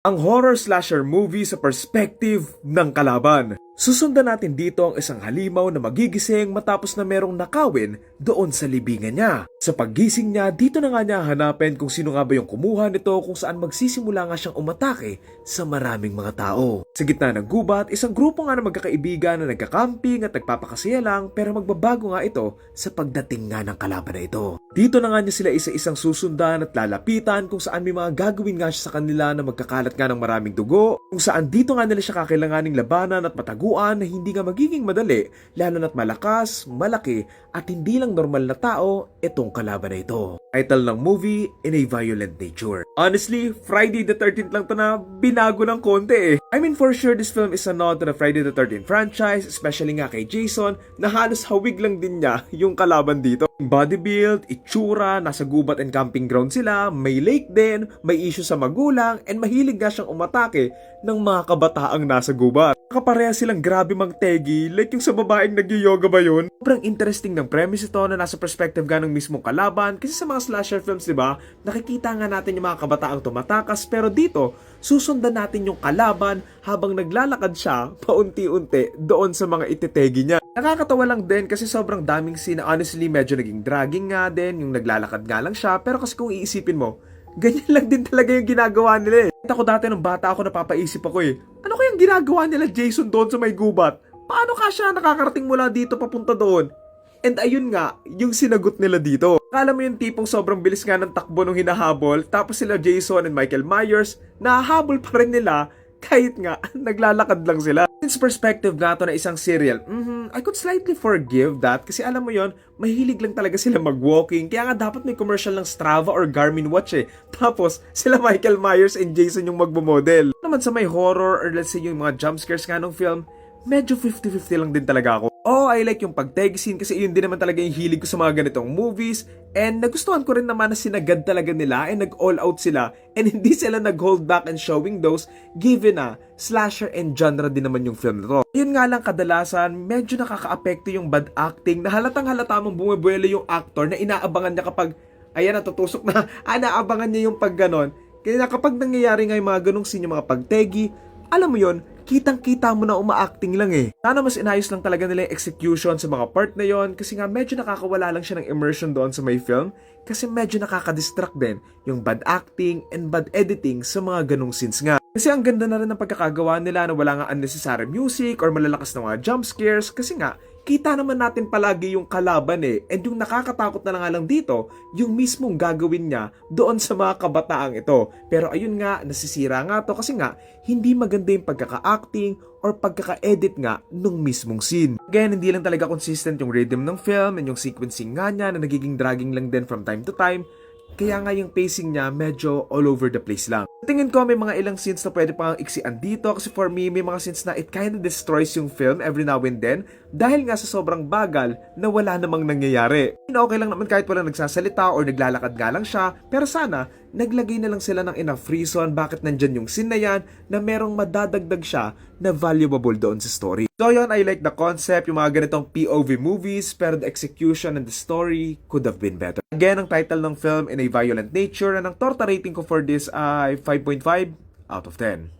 ang horror slasher movie sa perspective ng kalaban. Susundan natin dito ang isang halimaw na magigising matapos na merong nakawin doon sa libingan niya. Sa paggising niya, dito na nga niya hanapin kung sino nga ba yung kumuha nito kung saan magsisimula nga siyang umatake sa maraming mga tao. Sa gitna ng gubat, isang grupo nga na magkakaibigan na nagkakamping at nagpapakasaya lang pero magbabago nga ito sa pagdating nga ng kalaban na ito. Dito na nga niya sila isa-isang susundan at lalapitan kung saan may mga gagawin nga siya sa kanila na magkakalat nga ng maraming dugo, kung saan dito nga nila siya kakailanganing labanan at mataguan na hindi nga magiging madali, lalo na't malakas, malaki, at hindi lang normal na tao itong kalaban na ito. Title ng movie, In a Violent Nature. Honestly, Friday the 13th lang to na binago ng konti eh. I mean for sure this film is a nod to the Friday the 13th franchise, especially nga kay Jason, na halos hawig lang din niya yung kalaban dito. Body build, itsura, nasa gubat and camping ground sila, may lake din, may issue sa magulang, and mahilig nga siyang umatake ng mga kabataang nasa gubat. Kapareha silang grabe mang tegi, like yung sa babaeng nag-yoga ba yun? Sobrang interesting ng premise ito na nasa perspective nga ng mismong kalaban kasi sa mga slasher films, di ba, nakikita nga natin yung mga kabataang tumatakas pero dito, susundan natin yung kalaban habang naglalakad siya paunti-unti doon sa mga ititegi niya. Nakakatawa lang din kasi sobrang daming scene honestly medyo naging dragging nga din, yung naglalakad nga lang siya pero kasi kung iisipin mo, ganyan lang din talaga yung ginagawa nila eh. Kita ko dati nung bata ako napapaisip ako eh, ano kayang ginagawa nila Jason doon sa may gubat? Paano ka siya nakakarating mula dito papunta doon? And ayun nga, yung sinagot nila dito. Akala mo yung tipong sobrang bilis nga ng takbo nung hinahabol, tapos sila Jason and Michael Myers, nahahabol pa rin nila kahit nga naglalakad lang sila. Since perspective nga to na isang serial, mhm, I could slightly forgive that kasi alam mo yon mahilig lang talaga sila mag-walking. Kaya nga dapat may commercial ng Strava or Garmin watch eh. Tapos sila Michael Myers and Jason yung magbo-model. Naman sa may horror or let's say yung mga jump scares nga ng film, medyo 50-50 lang din talaga ako. Oh, I like yung pagtag scene kasi yun din naman talaga yung hilig ko sa mga ganitong movies. And nagustuhan ko rin naman na sinagad talaga nila and nag-all out sila and hindi sila nag-hold back and showing those given na slasher and genre din naman yung film na. Yun nga lang kadalasan, medyo nakaka-apekto yung bad acting na halatang halata mong bumubuelo yung actor na inaabangan niya kapag ayan natutusok na, ah, naabangan niya yung pag ganon. Kaya kapag nangyayari nga yung mga ganong scene, yung mga pagtegi, alam mo yon kitang-kita mo na uma-acting lang eh. Sana mas inayos lang talaga nila yung execution sa mga part na yon kasi nga medyo nakakawala lang siya ng immersion doon sa may film kasi medyo nakaka-distract din yung bad acting and bad editing sa mga ganong scenes nga. Kasi ang ganda na rin ng pagkakagawa nila na wala nga unnecessary music or malalakas na mga jump scares kasi nga kita naman natin palagi yung kalaban eh. And yung nakakatakot na nga lang dito, yung mismong gagawin niya doon sa mga kabataang ito. Pero ayun nga, nasisira nga to kasi nga, hindi maganda yung pagkaka-acting or pagkaka-edit nga nung mismong scene. Again, hindi lang talaga consistent yung rhythm ng film and yung sequencing nga niya na nagiging dragging lang din from time to time. Kaya nga yung pacing niya medyo all over the place lang. Tingin ko may mga ilang scenes na pwede pang iksian dito kasi for me may mga scenes na it kind of destroys yung film every now and then dahil nga sa sobrang bagal na wala namang nangyayari. Okay lang naman kahit walang nagsasalita or naglalakad nga lang siya pero sana naglagay na lang sila ng enough reason bakit nandyan yung scene na yan na merong madadagdag siya na valuable doon sa story. So yun, I like the concept, yung mga ganitong POV movies, pero the execution and the story could have been better. Again, ang title ng film in a violent nature, and ang torta rating ko for this ay 5.5 out of 10.